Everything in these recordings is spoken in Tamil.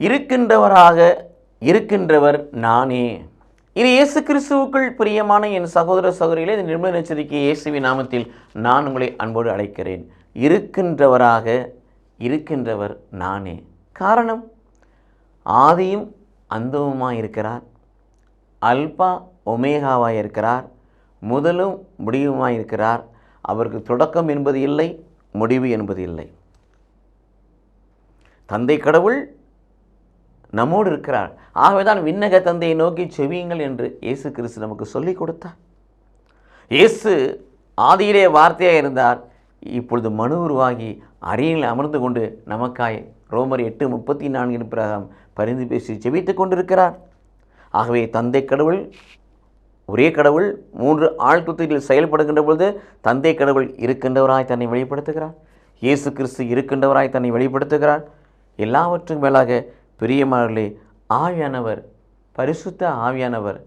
இருக்கின்றவராக இருக்கின்றவர் நானே. இது இயேசு கிறிஸ்துவுக்குள் பிரியமான என் சகோதர சகோதரிகளே இந்த நிர்மல எச்சரிக்கை இயேசுவின் நாமத்தில் நான் உங்களை அன்போடு அழைக்கிறேன். இருக்கின்றவராக இருக்கின்றவர் நானே. காரணம் ஆதியும் அந்தவுமாய் இருக்கிறார். அல்பா ஒமேகாவாக இருக்கிறார். முதலும் முடிவுமாய் இருக்கிறார். அவருக்கு தொடக்கம் என்பது இல்லை முடிவு என்பது இல்லை. தந்தை கடவுள் நம்மோடு இருக்கிறார். ஆகவேதான் விண்ணக தந்தையை நோக்கி செவியுங்கள் என்று இயேசு கிறிஸ்து நமக்கு சொல்லிக் கொடுத்தார். இயேசு ஆதியிலே வார்த்தையாக இருந்தார். இப்பொழுது மனு உருவாகி அரியணில் அமர்ந்து கொண்டு நமக்காய் ரோமர் எட்டு முப்பத்தி நான்கின் பிரகாரம் பரிந்து பேசி செவித்துக் கொண்டிருக்கிறார். ஆகவே தந்தை கடவுள் ஒரே கடவுள் மூன்று ஆழ்த்துத்தியில் செயல்படுகின்ற பொழுது தந்தை கடவுள் இருக்கின்றவராய் தன்னை வெளிப்படுத்துகிறார். இயேசு கிறிஸ்து இருக்கின்றவராய் தன்னை வெளிப்படுத்துகிறார். எல்லாவற்றுக்கும் மேலாக பிரியமார்களே ஆவியானவர் பரிசுத்த ஆவியானவர்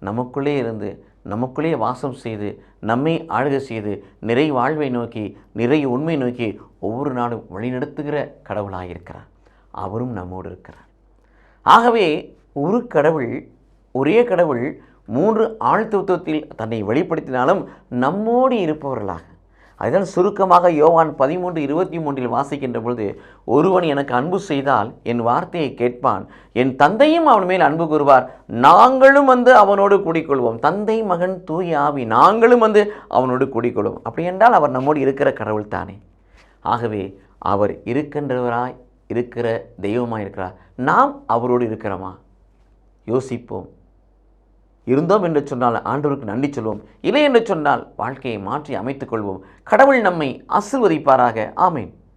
நமக்குள்ளே இருந்து நமக்குள்ளே வாசம் செய்து நம்மை ஆளுக செய்து நிறை வாழ்வை நோக்கி நிறை உண்மை நோக்கி ஒவ்வொரு நாளும் வழிநடத்துகிற கடவுளாக இருக்கிறார். அவரும் நம்மோடு இருக்கிறார். ஆகவே ஒரு கடவுள் ஒரே கடவுள் மூன்று ஆழ்த்துவத்தில் தன்னை வெளிப்படுத்தினாலும் நம்மோடு இருப்பவர்களாக அதுதான் சுருக்கமாக யோவான் பதிமூன்று இருபத்தி மூன்றில் வாசிக்கின்ற பொழுது ஒருவன் எனக்கு அன்பு செய்தால் என் வார்த்தையை கேட்பான். என் தந்தையும் அவன் மேல் அன்பு கூறுவார். நாங்களும் வந்து அவனோடு கூடிக்கொள்வோம். தந்தை மகன் தூய ஆவி நாங்களும் வந்து அவனோடு கூடிக்கொள்வோம். அப்படி என்றால் அவர் நம்மோடு இருக்கிற கடவுள் தானே. ஆகவே அவர் இருக்கின்றவராய் இருக்கிற தெய்வமாக இருக்கிறார். நாம் அவரோடு இருக்கிறோமா? யோசிப்போம். இருந்தோம் என்று சொன்னால் ஆண்டவருக்கு நன்றி சொல்வோம். இல்லை என்று சொன்னால் வாழ்க்கையை மாற்றி அமைத்துக் கொள்வோம். கடவுள் நம்மை ஆசிர்வதிப்பாராக. ஆமேன்.